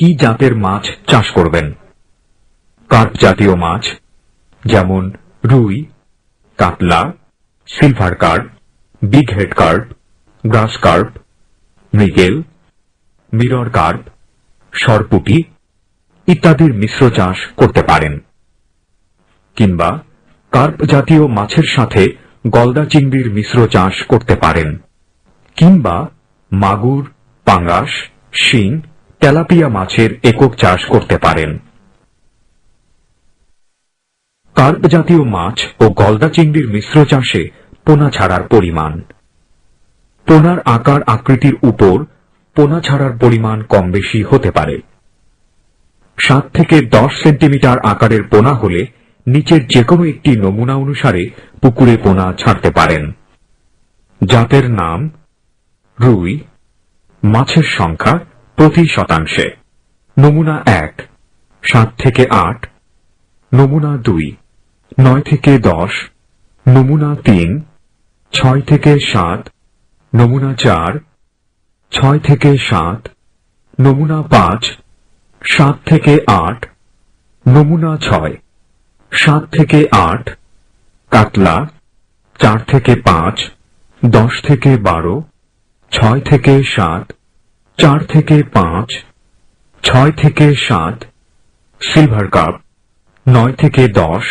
কি জাতের মাছ চাষ করবেন? কার্প জাতীয় মাছ? যেমন রুই, কাতলা, silver carp, big head carp, grass carp, মৃগেল, মিরর কার্প, সরপুটি ইত্যাদির মিশ্র চাষ করতে পারেন। কিংবা কার্প জাতীয় মাছের সাথে গলদা চিংড়ির মিশ্র চাষ করতে পারেন। কিংবা মাগুর, পাঙ্গাস, শিং তেলাপিয়া মাছের একক চাষ করতে পারেন। কার্প জাতীয় মাছ ও গলদা চিংড়ির মিশ্র চাষে পোনা ছাড়ার পরিমাণ। পোনার আকার আকৃতির উপর পোনা ছাড়ার পরিমাণ কম বেশি হতে পারে। সাত থেকে দশ সেন্টিমিটার আকারের পোনা হলে নিচের যে কোনো একটি নমুনা অনুসারে পুকুরে পোনা ছাড়তে পারেন। জাতের নাম রুই। মাছের সংখ্যা প্রতি শতাংশে। নমুনা এক, সাত থেকে আট, নমুনা দুই, নয় থেকে দশ, নমুনা তিন, ছয় থেকে সাত, নমুনা চার, ছয় থেকে সাত, নমুনা পাঁচ, সাত থেকে আট, নমুনা ছয়, সাত থেকে আট, কাতলা, চার থেকে পাঁচ, দশ থেকে বারো, ছয় থেকে সাত চার থেকে পাঁচ, ছয় থেকে সাত সিলভার কাপ নয় থেকে দশ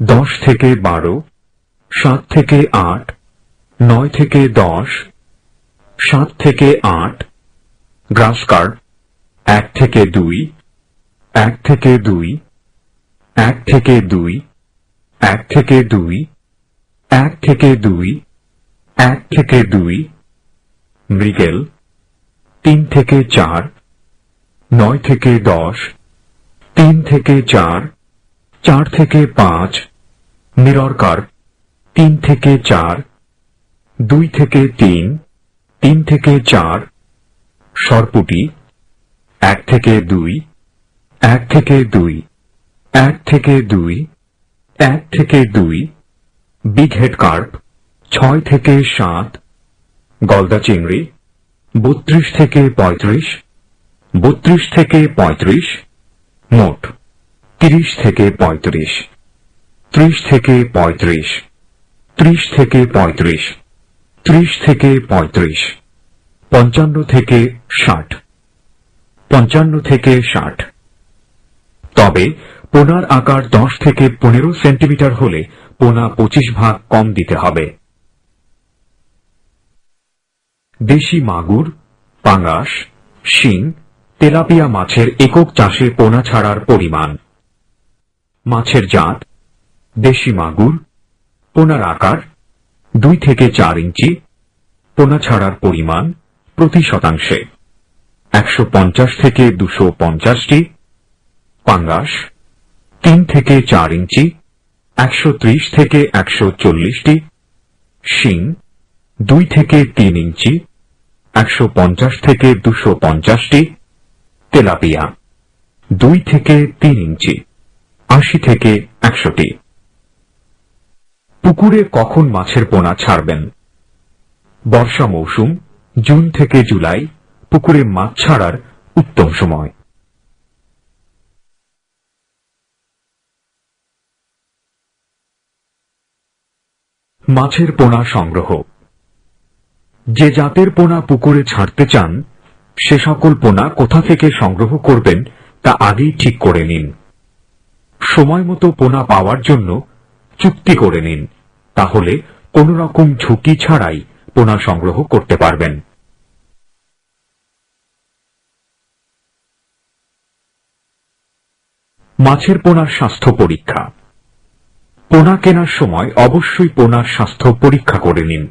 দশ থেকে বারো, সাত থেকে আট, নয় থেকে দশ, সাত থেকে আট গ্রাস কার্ড এক থেকে দুই, এক থেকে দুই, এক থেকে দুই, এক থেকে দুই, এক থেকে দুই, এক থেকে দুই, মৃগেল তিন থেকে চার, নয় থেকে দশ, তিন থেকে চার চার থেকে পাঁচ, মিরর কার্প তিন থেকে চার, দুই থেকে তিন তিন থেকে চার, সরপুটি, এক থেকে দুই, এক থেকে দুই, এক থেকে দুই, এক থেকে দুই, বিগ হেড কার্প ছয় থেকে সাত, গলদা চিংড়ি বত্রিশ থেকে পঁয়ত্রিশ, বত্রিশ থেকে পঁয়ত্রিশ, মোট তিরিশ থেকে পঁয়ত্রিশ, ত্রিশ থেকে পঁয়ত্রিশ, ত্রিশ থেকে পঁয়ত্রিশ, ত্রিশ থেকে পঁয়ত্রিশ, পঞ্চান্ন থেকে ষাট, পঞ্চান্ন থেকে ষাট। তবে পোনার আকার দশ থেকে পনেরো সেন্টিমিটার হলে পোনা পঁচিশ ভাগ কম দিতে হবে। দেশি মাগুর পাঙ্গাস শিং, তেলাপিয়া মাছের একক চাষে পোনা ছাড়ার পরিমাণ। মাছের জাত, দেশি মাগুর, পোনার আকার, দুই থেকে চার ইঞ্চি, পোনা ছাড়ার পরিমাণ প্রতি শতাংশে। একশো পঞ্চাশ থেকে দুশো পঞ্চাশটি পাঙ্গাস তিন থেকে চার ইঞ্চি, একশো ত্রিশ থেকে একশো চল্লিশটি, শিং, দুই থেকে তিন ইঞ্চি একশো পঞ্চাশ থেকে দুশো পঞ্চাশটি তেলাপিয়া, দুই থেকে তিন ইঞ্চি, আশি থেকে একশোটি। পুকুরে কখন মাছের পোনা ছাড়বেন? বর্ষা মৌসুম, জুন থেকে জুলাই, পুকুরে মাছ ছাড়ার উত্তম সময়। মাছের পোনা সংগ্রহ যে জাতের পোনা পুকুরে ছাড়তে চান, সে সকল পোনা কোথা থেকে সংগ্রহ করবেন তা আগেই ঠিক করে নিন। সময় মতো পোনা পাওয়ার জন্য চুক্তি করে নিন, তাহলে কোন রকম ঝুঁকি ছাড়াই পোনা সংগ্রহ করতে পারবেন। মাছের পোনার স্বাস্থ্য পরীক্ষা। পোনা কেনার সময় অবশ্যই পোনার স্বাস্থ্য পরীক্ষা করে নিন।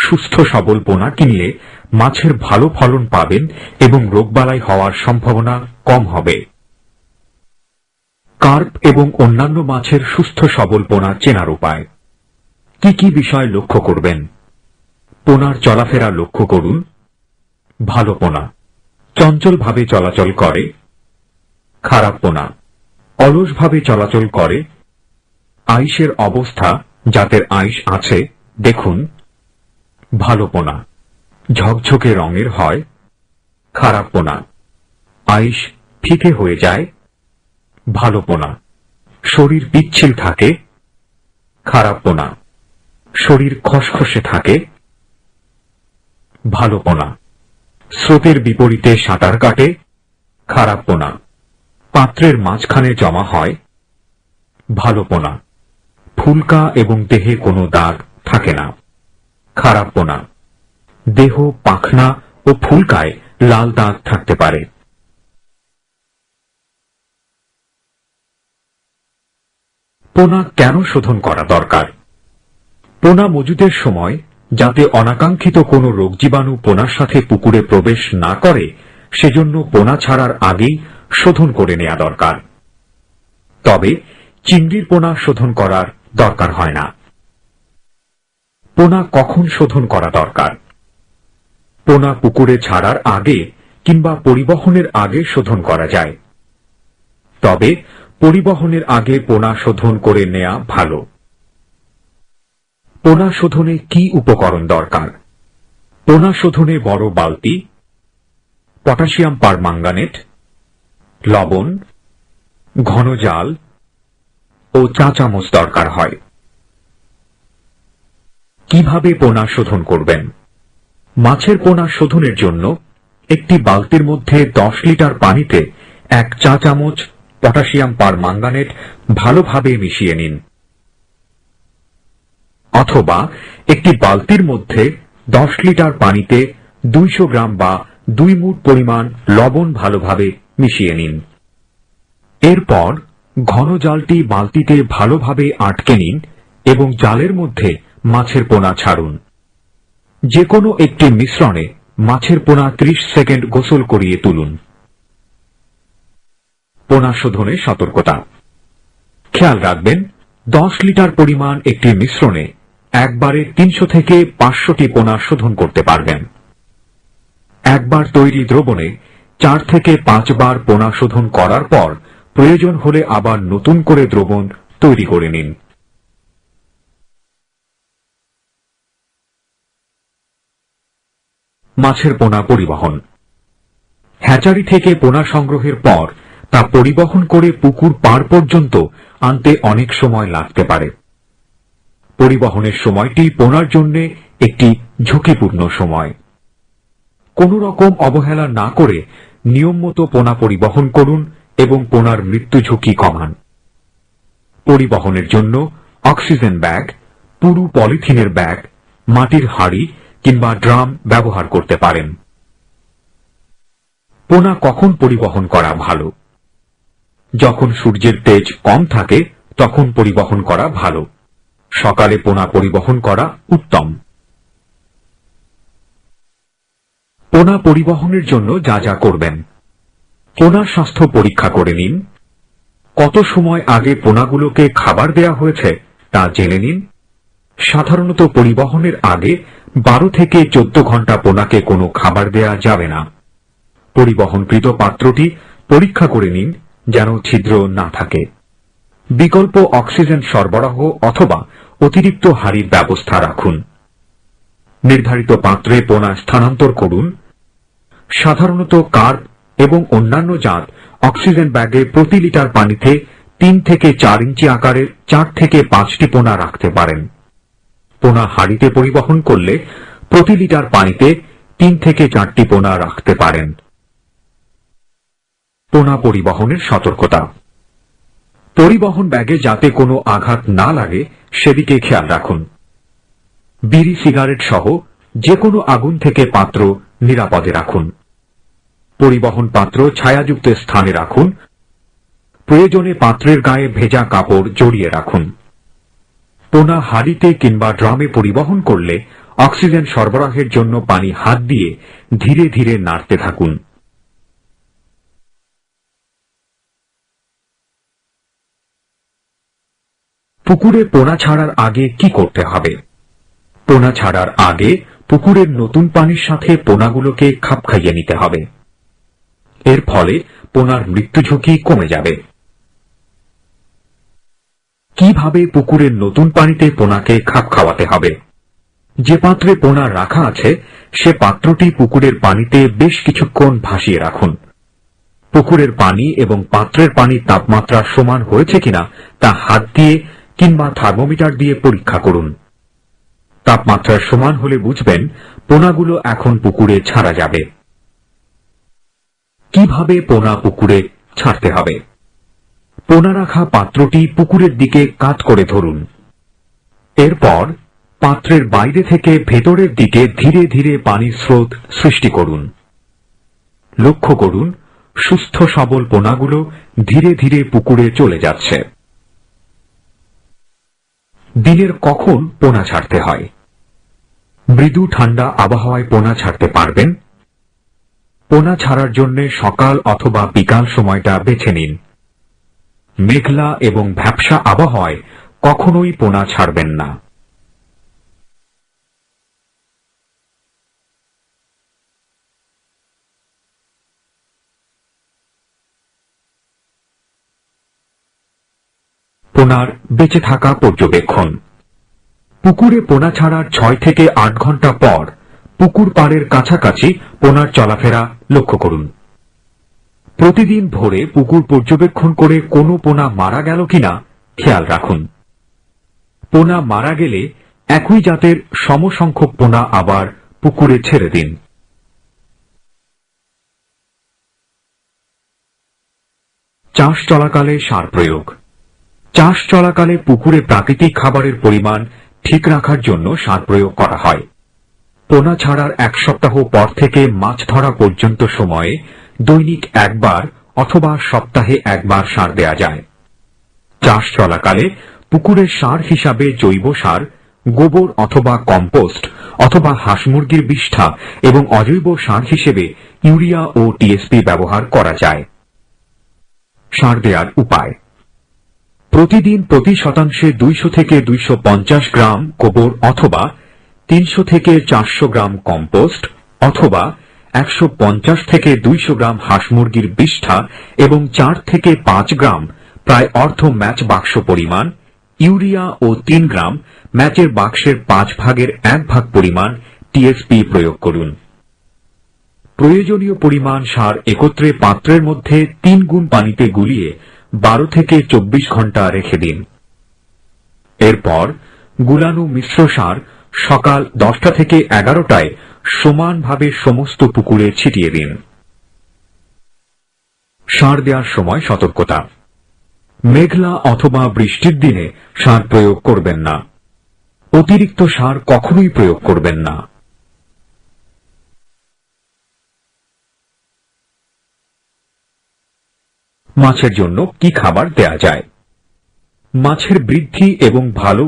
সুস্থ সবল পোনা কিনলে মাছের ভালো ফলন পাবেন এবং রোগবালাই হওয়ার সম্ভাবনা কম হবে। কার্প এবং অন্যান্য মাছের সুস্থ সবল পোনা চেনার উপায়। কি কি বিষয় লক্ষ্য করবেন? পোনার চলাফেরা লক্ষ্য করুন। ভালো পোনা। চঞ্চলভাবে চলাচল করে। খারাপ পোনা। অলসভাবে চলাচল করে। আইসের অবস্থা, যাদের আইস আছে, দেখুন। ভালো পোনা। ঝকঝকে রঙের হয়, খারাপ পোনা। আইস ফিকে হয়ে যায়, ভালো পোনা। শরীর পিচ্ছিল থাকে, খারাপ পোনা। শরীর খসখসে থাকে, ভালো পোনা। স্রোতের বিপরীতে সাঁতার কাটে, খারাপ পোনা। পাত্রের মাঝখানে জমা হয়, ভালো পোনা। ফুলকা এবং দেহে কোনো দাগ থাকে না। খারাপ পোনা দেহ পাখনা ও ফুলকায় লাল দাগ থাকতে পারে। পোনা কেন শোধন করা দরকার? পোনা মজুদের সময়, যাতে অনাকাঙ্ক্ষিত কোনো রোগ জীবাণু পোনার সাথে পুকুরে প্রবেশ না করে, সেজন্য পোনা ছাড়ার আগেই শোধন করে নেওয়া দরকার। তবে চিংড়ির পোনা শোধন করার দরকার হয় না। পোনা কখন শোধন করা দরকার? পোনা পুকুরে ছাড়ার আগে কিংবা পরিবহনের আগে শোধন করা যায়। তবে পরিবহনের আগে পোনা শোধন করে নেওয়া ভালো। পোনা শোধনে কি উপকরণ দরকার? পোনা শোধনে বড় বালতি, পটাশিয়াম পারমাঙ্গানেট লবণ, ঘন জাল ও চা চামচ দরকার হয়। কীভাবে পোনা শোধন করবেন? মাছের পোনা শোধনের জন্য একটি বালতির মধ্যে দশ লিটার পানিতে এক চা চামচ পটাশিয়াম পারমাঙ্গানেট ভালোভাবে মিশিয়ে নিন। অথবা একটি বালতির মধ্যে দশ লিটার পানিতে দুইশো গ্রাম বা দুই মুট পরিমাণ লবণ ভালোভাবে মিশিয়ে নিন। এরপর ঘন জালটি বালতিতে ভালোভাবে আটকে নিন এবং জালের মধ্যে মাছের পোনা ছাড়ুন। যে কোনো একটি মিশ্রণে মাছের পোনা ত্রিশ সেকেন্ড গোসল করিয়ে তুলুন। পোনা শোধনে সতর্কতা। খেয়াল রাখবেন, দশ লিটার পরিমাণ একটি মিশ্রণে একবারে তিনশো থেকে পাঁচশোটি পোনা শোধন করতে পারবেন। একবার তৈরি দ্রবণে চার থেকে পাঁচবার পোনা শোধন করার পর প্রয়োজন হলে আবার নতুন করে দ্রবণ তৈরি করে নিন। মাছের পোনা পরিবহন। হ্যাচারি থেকে পোনা সংগ্রহের পর তা পরিবহন করে পুকুর পার পর্যন্ত আনতে অনেক সময় লাগতে পারে। পরিবহনের সময়টি পোনার জন্য একটি ঝুঁকিপূর্ণ সময়। কোন রকম অবহেলা না করে নিয়ম মতো পোনা পরিবহন করুন এবং পোনার মৃত্যু ঝুঁকি কমান। পরিবহনের জন্য অক্সিজেন ব্যাগ, পুরু পলিথিনের ব্যাগ, মাটির হাড়ি কিংবা ড্রাম ব্যবহার করতে পারেন। পোনা কখন পরিবহন করা ভালো? যখন সূর্যের তেজ কম থাকে, তখন পরিবহন করা ভালো। সকালে পোনা পরিবহন করা উত্তম। পোনা পরিবহনের জন্য যা যা করবেন। পোনার স্বাস্থ্য পরীক্ষা করে নিন। কত সময় আগে পোনাগুলোকে খাবার দেয়া হয়েছে তা জেনে নিন। সাধারণত পরিবহনের আগে বারো থেকে চোদ্দ ঘণ্টা পোনাকে কোনো খাবার দেয়া যাবে না। পরিবহনকৃত পাত্রটি পরীক্ষা করে নিন যেন ছিদ্র না থাকে। বিকল্প অক্সিজেন সরবরাহ অথবা অতিরিক্ত হাড়ির ব্যবস্থা রাখুন। নির্ধারিত পাত্রে পোনা স্থানান্তর করুন। সাধারণত কার্প এবং অন্যান্য জাত অক্সিজেন ব্যাগে প্রতি লিটার পানিতে তিন থেকে চার ইঞ্চি আকারের চার থেকে পাঁচটি পোনা রাখতে পারেন। পোনা হাড়িতে পরিবহন করলে প্রতি লিটার পানিতে তিন থেকে চারটি পোনা রাখতে পারেন। পোনা পরিবহনের সতর্কতা। পরিবহন ব্যাগে যাতে কোনো আঘাত না লাগে, সেদিকে খেয়াল রাখুন। বিড়ি, সিগারেট সহ যে কোনো আগুন থেকে পাত্র নিরাপদে রাখুন। পরিবহন পাত্র ছায়াযুক্ত স্থানে রাখুন। প্রয়োজনে পাত্রের গায়ে ভেজা কাপড় জড়িয়ে রাখুন। পোনা হাড়িতে কিংবা ড্রামে পরিবহন করলে অক্সিজেন সরবরাহের জন্য পানি হাত দিয়ে ধীরে ধীরে নাড়তে থাকুন। পুকুরে পোনা ছাড়ার আগে কি করতে হবে? পোনা ছাড়ার আগে পুকুরের নতুন পানির সাথে পোনাগুলোকে খাপ খাইয়ে নিতে হবে। এর ফলে পোনার মৃত্যু ঝুঁকি কমে যাবে। কীভাবে পুকুরের নতুন পানিতে পোনাকে খাপ খাওয়াতে হবে? যে পাত্রে পোনা রাখা আছে, সে পাত্রটি পুকুরের পানিতে বেশ কিছুক্ষণ ভাসিয়ে রাখুন। পুকুরের পানি এবং পাত্রের পানির তাপমাত্রা সমান হয়েছে কিনা তা হাত দিয়ে কিংবা থার্মোমিটার দিয়ে পরীক্ষা করুন। তাপমাত্রা সমান হলে বুঝবেন পোনাগুলো এখন পুকুরে ছাড়া যাবে। কীভাবে পোনা পুকুরে ছাড়তে হবে? পোনা রাখা পাত্রটি পুকুরের দিকে কাত করে ধরুন। এরপর পাত্রের বাইরে থেকে ভেতরের দিকে ধীরে ধীরে পানির স্রোত সৃষ্টি করুন। লক্ষ্য করুন, সুস্থ সবল পোনাগুলো ধীরে ধীরে পুকুরে চলে যাচ্ছে। দিনের কখন পোনা ছাড়তে হয়? মৃদু ঠান্ডা আবহাওয়ায় পোনা ছাড়তে পারবেন? পোনা ছাড়ার জন্য সকাল অথবা বিকাল সময়টা বেছে নিন। মেঘলা এবং ভ্যাপসা আবহাওয়ায় কখনোই পোনা ছাড়বেন না। পোনার বেঁচে থাকা পর্যবেক্ষণ। পুকুরে পোনা ছাড়ার ছয় থেকে আট ঘণ্টা পর পুকুর পাড়ের কাছাকাছি পোনার চলাফেরা লক্ষ্য করুন। প্রতিদিন ভোরে পুকুর পর্যবেক্ষণ করে কোনো পোনা মারা গেল কিনা খেয়াল রাখুন। পোনা মারা গেলে একই জাতের সমসংখ্যক পোনা আবার পুকুরে ছেড়ে দিন। চাষ চলাকালে সার প্রয়োগ। চাষ চলাকালে পুকুরে প্রাকৃতিক খাবারের পরিমাণ ঠিক রাখার জন্য সার প্রয়োগ করা হয়। পোনা ছাড়ার এক সপ্তাহ পর থেকে মাছ ধরা পর্যন্ত সময়ে দৈনিক একবার অথবা সপ্তাহে একবার সার দেয়া যায়। চাষ চলাকালে পুকুরের সার হিসাবে জৈব সার, গোবর অথবা কম্পোস্ট অথবা হাঁস মুরগির বিষ্ঠা এবং অজৈব সার হিসেবে ইউরিয়া ও টিএসপি ব্যবহার করা যায়। সার দেওয়ার উপায়। প্রতিদিন প্রতি শতাংশে দুইশো থেকে দুইশ পঞ্চাশ গ্রাম গোবর অথবা তিনশো থেকে চারশো গ্রাম কম্পোস্ট অথবা একশো পঞ্চাশ থেকে দুইশো গ্রাম হাঁস মুরগির বিষ্ঠা এবং চার থেকে পাঁচ গ্রাম প্রায় অর্ধ ম্যাচ বাক্স পরিমাণ, ইউরিয়া ও তিন গ্রাম ম্যাচের বাক্সের পাঁচ ভাগের এক ভাগ পরিমাণ টিএসপি প্রয়োগ করুন। প্রয়োজনীয় পরিমাণ সার একত্রে পাত্রের মধ্যে তিন গুণ পানিতে গুলিয়ে বারো থেকে চব্বিশ ঘণ্টা রেখে দিন। এরপর গুলানো মিশ্র সার সকাল দশটা থেকে এগারোটায় সমানভাবে সমস্ত পুকুরে ছিটিয়ে দিন। সার দেওয়ার সময় সতর্কতা। মেঘলা অথবা বৃষ্টির দিনে সার প্রয়োগ করবেন না। অতিরিক্ত সার কখনোই প্রয়োগ করবেন না। মাছের জন্য কি খাবার দেয়া যায়? মাছের বৃদ্ধি এবং ভালো